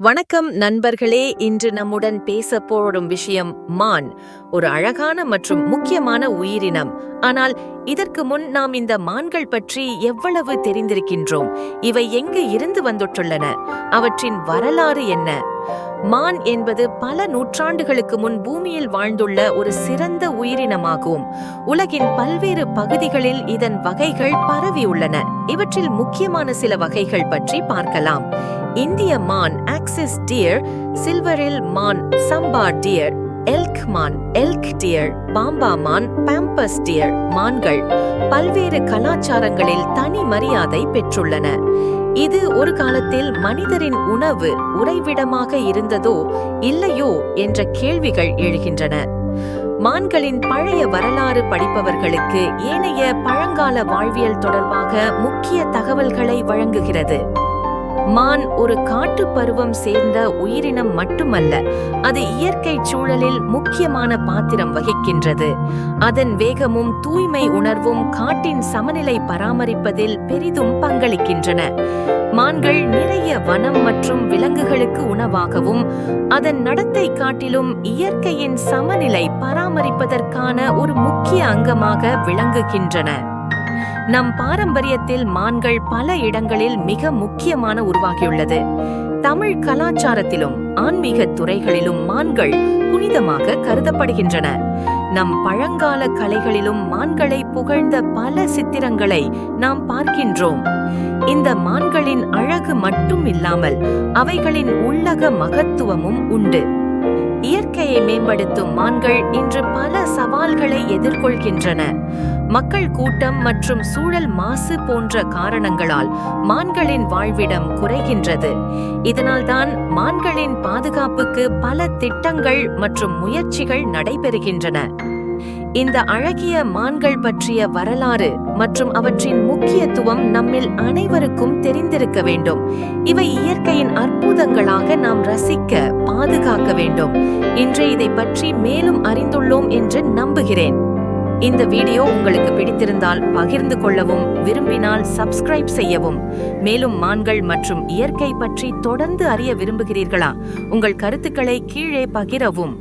வணக்கம் நண்பர்களே. இன்று நம்முடன் பேச போடும் விஷயம் மான். ஒரு அழகான மற்றும் முக்கியமான உயிரினம். ஆனால் இதற்கு முன் நாம் இந்த மான்கள் பற்றி எவ்வளவு தெரிந்திருக்கின்றோம்? இவை எங்கு இருந்து வந்துட்டுள்ளன? அவற்றின் வரலாறு என்ன? மான் என்பது பல நூற்றாண்டுகளுக்கு முன் பூமியில் வாழ்ந்துள்ள ஒரு சிறந்த உயிரினமாகும். உலகின் பல்வேறு பகுதிகளில் இதன் வகைகள் பரவியுள்ளன இவற்றில் முக்கியமான சில வகைகள் பற்றி பார்க்கலாம். இந்திய மான் ஆக்சிஸ் டியர் சில்வரில் மான் சம்பா டியர் எல்க் மான் எல்க் டியர் பாம்பா மான் பாம்பஸ் டியர் மான்கள் பல்வேறு கலாச்சாரங்களில் தனி மரியாதை பெற்றுள்ளன. இது ஒரு காலத்தில் மனிதரின் உணவு உறைவிடமாக இருந்ததோ இல்லையோ என்ற கேள்விகள் எழுகின்றன. மான்களின் பழைய வரலாறு படிப்பவர்களுக்கு ஏனைய பழங்கால வாழ்வியல் தொடர்பாக முக்கிய தகவல்களை வழங்குகிறது. மான் ஒரு காட்டு பருவம் சேர்ந்த உயிரினம் மட்டுமல்ல அது இயற்கை சூழலில் முக்கியமான பாத்திரம் வகிக்கின்றது. அதன் வேகமும் தூய்மை உணர்வும் காட்டின் சமநிலை பராமரிப்பதில் பெரிதும் பங்களிக்கின்றன. மான்கள் நிறைய வனம் மற்றும் விலங்குகளுக்கு உணவாகவும் அதன் நடத்தை காட்டிலும் இயற்கையின் சமநிலை பராமரிப்பதற்கான ஒரு முக்கிய அங்கமாக விளங்குகின்றன. நம் பாரம்பரியத்தில் மான்கள் பல இடங்களில் மிக முக்கியமான உருவாகியுள்ளது. தமிழ் கலாச்சாரத்திலும் ஆன்மீக துறைகளிலும் மான்கள் புனிதமாக கருதப்படுகின்றன. நம் பழங்கால கலைகளிலும் மான்களை புகழ்ந்த பல சித்திரங்களை நாம் பார்க்கின்றோம். இந்த மான்களின் அழகு மட்டும் இல்லாமல் அவைகளின் உள்ளக மகத்துவமும் உண்டு. இயற்கையை மேம்படுத்தும் மான்கள் இன்று பல சவால்களை எதிர்கொள்கின்றன. மக்கள் கூட்டம் மற்றும் சூழல் மாசு போன்ற காரணங்களால் மான்களின் வாழ்விடம் குறைகின்றது. இதனால்தான் மான்களின் பாதுகாப்புக்கு பல திட்டங்கள் மற்றும் முயற்சிகள் நடைபெறுகின்றன. இந்த அழகிய மான்கள் பற்றிய வரலாறு மற்றும் அவற்றின் முக்கியத்துவம் நம்மில் அனைவருக்கும் தெரிந்திருக்க வேண்டும். இவை இயற்கையின் அற்புதங்களாக நாம் ரசிக்க பாதுகாக்க வேண்டும். இன்று இதை பற்றி மேலும் அறிந்துள்ளோம் என்று நம்புகிறேன். இந்த வீடியோ உங்களுக்கு பிடித்திருந்தால் பகிர்ந்து கொள்ளவும் விரும்பினால் சப்ஸ்கிரைப் செய்யவும். மேலும் மான்கள் மற்றும் இயற்கை பற்றி தொடர்ந்து அறிய விரும்புகிறீர்களா? உங்கள் கருத்துக்களை கீழே பகிரவும்.